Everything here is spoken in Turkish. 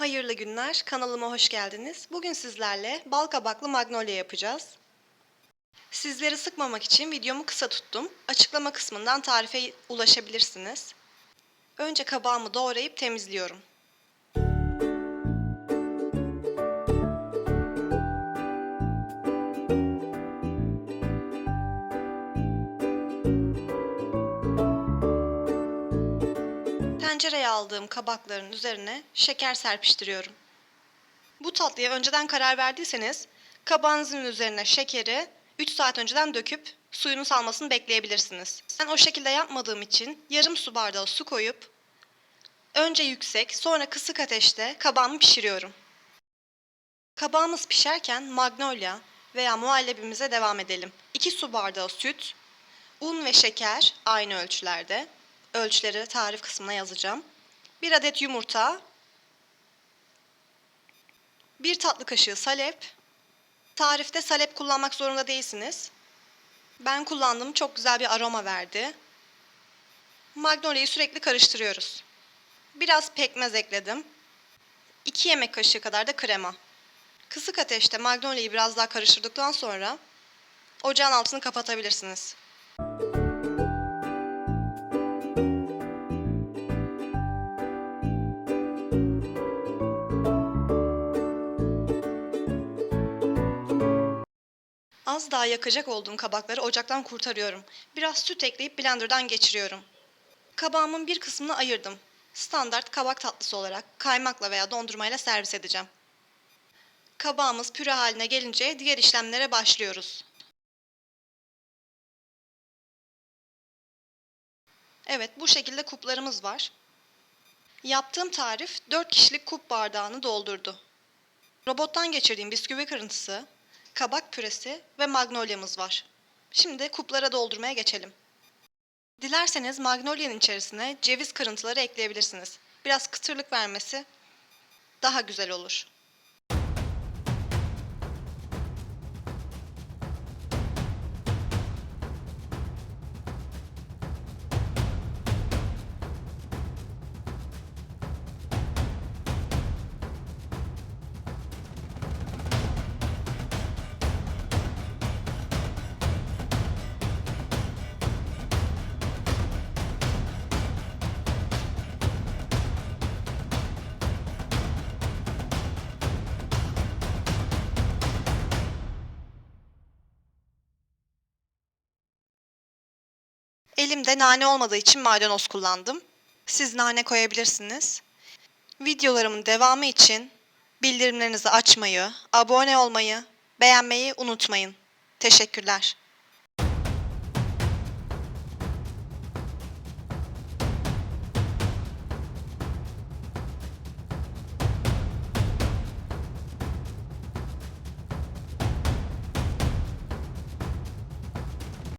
Hayırlı günler, kanalıma hoş geldiniz. Bugün sizlerle bal kabaklı magnolia yapacağız. Sizleri sıkmamak için videomu kısa tuttum. Açıklama kısmından tarife ulaşabilirsiniz. Önce kabağımı doğrayıp temizliyorum. Tencereye aldığım kabakların üzerine şeker serpiştiriyorum. Bu tatlıya önceden karar verdiyseniz kabağınızın üzerine şekeri 3 saat önceden döküp suyunu salmasını bekleyebilirsiniz. Ben o şekilde yapmadığım için yarım su bardağı su koyup önce yüksek sonra kısık ateşte kabağımı pişiriyorum. Kabağımız pişerken magnolia veya muhallebimize devam edelim. 2 su bardağı süt, un ve şeker aynı ölçülerde. Ölçüleri tarif kısmına yazacağım. 1 adet yumurta, 1 tatlı kaşığı salep. Tarifte salep kullanmak zorunda değilsiniz. Ben kullandım çok güzel bir aroma verdi. Magnolia'yı sürekli karıştırıyoruz. Biraz pekmez ekledim. 2 yemek kaşığı kadar da krema. Kısık ateşte magnolia'yı biraz daha karıştırdıktan sonra ocağın altını kapatabilirsiniz. Az daha yakacak olduğum kabakları ocaktan kurtarıyorum. Biraz süt ekleyip blenderdan geçiriyorum. Kabağımın bir kısmını ayırdım. Standart kabak tatlısı olarak kaymakla veya dondurmayla servis edeceğim. Kabağımız püre haline gelince diğer işlemlere başlıyoruz. Evet, bu şekilde kuplarımız var. Yaptığım tarif 4 kişilik kup bardağını doldurdu. Robottan geçirdiğim bisküvi kırıntısı, kabak püresi ve magnolia'mız var. Şimdi kuplara doldurmaya geçelim. Dilerseniz magnolia'nın içerisine ceviz kırıntıları ekleyebilirsiniz. Biraz kıtırlık vermesi daha güzel olur. Elimde nane olmadığı için maydanoz kullandım. Siz nane koyabilirsiniz. Videolarımın devamı için bildirimlerinizi açmayı, abone olmayı, beğenmeyi unutmayın. Teşekkürler.